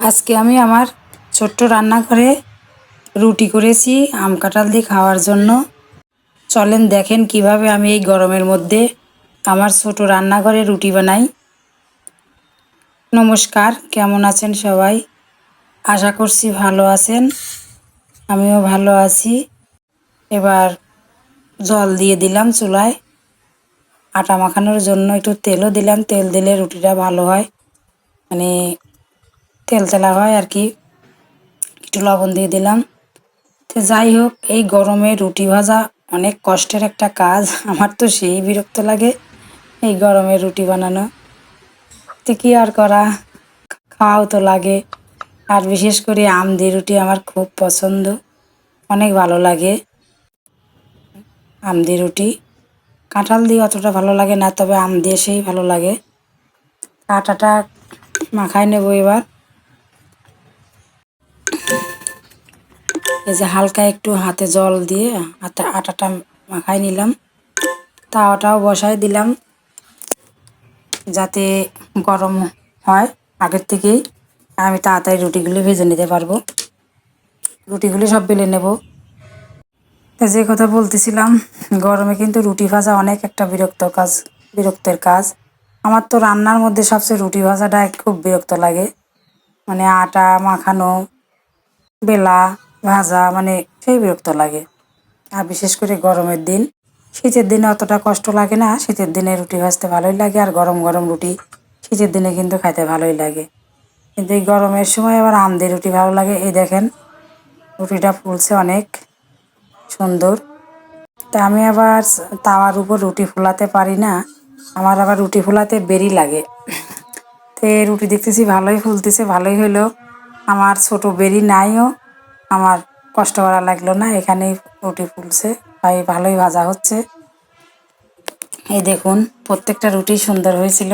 আজকে আমি আমার ছোট্ট রান্নাঘরে রুটি করেছি, আম কাঁঠাল দিয়ে খাওয়ার জন্য। চলেন দেখেন কীভাবে আমি এই গরমের মধ্যে আমার ছোট রান্নাঘরে রুটি বানাই। নমস্কার, কেমন আছেন সবাই? আশা করছি ভালো আছেন। আমিও ভালো আছি। এবার জল দিয়ে দিলাম চুলায়। আটা মাখানোর জন্য একটু তেলও দিলাম, তেল দিলে রুটিটা ভালো হয়। মানে তেল তেলা হয় আর কি। একটু লবণ দিয়ে দিলাম। তো যাই হোক, এই গরমে রুটি ভাজা অনেক কষ্টের একটা কাজ। আমার তো সেই বিরক্ত লাগে এই গরমে রুটি বানানো। তো কী আর করা? খাওয়াও তো লাগে। আর বিশেষ করে আম দিয়ে রুটি আমার খুব পছন্দ। অনেক ভালো লাগে আম দিয়ে রুটি। কাঁঠাল দিয়ে অতটা ভালো লাগে না, তবে আম দিয়ে সেই ভালো লাগে। আটাটা মাখায় নেব এবার। এই যে হালকা একটু হাতে জল দিয়ে হাতে আটাটা মাখাই নিলাম। তাওয়াটাও বসাই দিলাম যাতে গরম হয়। আগের থেকেই আমি তাড়াতাড়ি রুটিগুলি ভেজে নিতে পারব। রুটিগুলি সব বেলে নেব। যে কথা বলতেছিলাম, গরমে কিন্তু রুটি ভাজা অনেক একটা বিরক্ত কাজ, বিরক্তের কাজ। আমার তো রান্নার মধ্যে সবচেয়ে রুটি ভাজাটা খুব বিরক্ত লাগে। মানে আটা মাখানো, বেলা ভাজা মানে সেই বিরক্ত লাগে। আর বিশেষ করে গরমের দিন, শীতের দিনে অতটা কষ্ট লাগে না। শীতের দিনে রুটি ভাজতে ভালোই লাগে, আর গরম গরম রুটি শীতের দিনে কিন্তু খাইতে ভালোই লাগে। কিন্তু এই গরমের সময় আবার আম দিয়ে রুটি ভালো লাগে। এই দেখেন, রুটিটা ফুলছে অনেক সুন্দর। তা আমি আবার তাওয়ার উপর রুটি ফোলাতে পারি না। আমার আবার রুটি ফোলাতে বেরি লাগে। তো রুটি দেখতেছি ভালোই ফুলতেছে, ভালোই হলো আমার ছোট বেরি নাইও। আমার কষ্ট করা লাগল না, এখানেই রুটি ফুলছে। ভাই, ভালোই ভাজা হচ্ছে। এই দেখুন, প্রত্যেকটা রুটি সুন্দর হয়েছিল।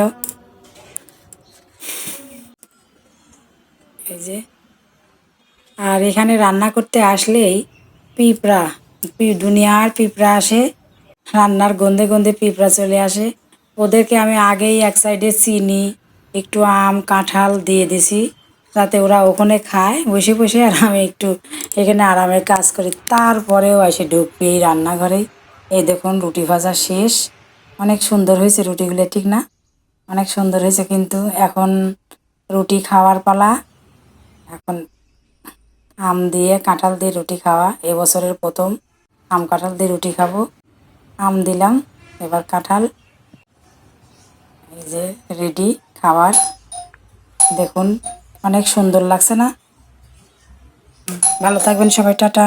এই যে। আর এখানে রান্না করতে আসলেই পিঁপড়া দুনিয়ার পিঁপড়া আসে, রান্নার গন্ধে গন্ধে পিঁপড়া চলে আসে। ওদেরকে আমি আগেই এক সাইডে চিনি, একটু আম, কাঁঠাল দিয়ে দিছি। যাতে ওরা ওখানে খায়, বসে বসে আর আমি একটু এখানে আরামের কাজ করি। তারপরেও এসে ঢুকবি এই রান্নাঘরে। এই দেখুন, রুটি ভাজা শেষ। অনেক সুন্দর হয়েছে রুটিগুলো, ঠিক না? অনেক সুন্দর হয়েছে কিন্তু এখন রুটি খাওয়ার পালা। এখন আম দিয়ে, কাঁঠাল দিয়ে রুটি খাওয়া, এবছরের প্রথম আম কাঁঠাল দিয়ে রুটি খাব। আম দিলাম, এবার কাঁঠাল। এই যে রেডি, খাবার। দেখুন অনেক সুন্দর লাগছে না? ভালো থাকবেন সবাই টাটা।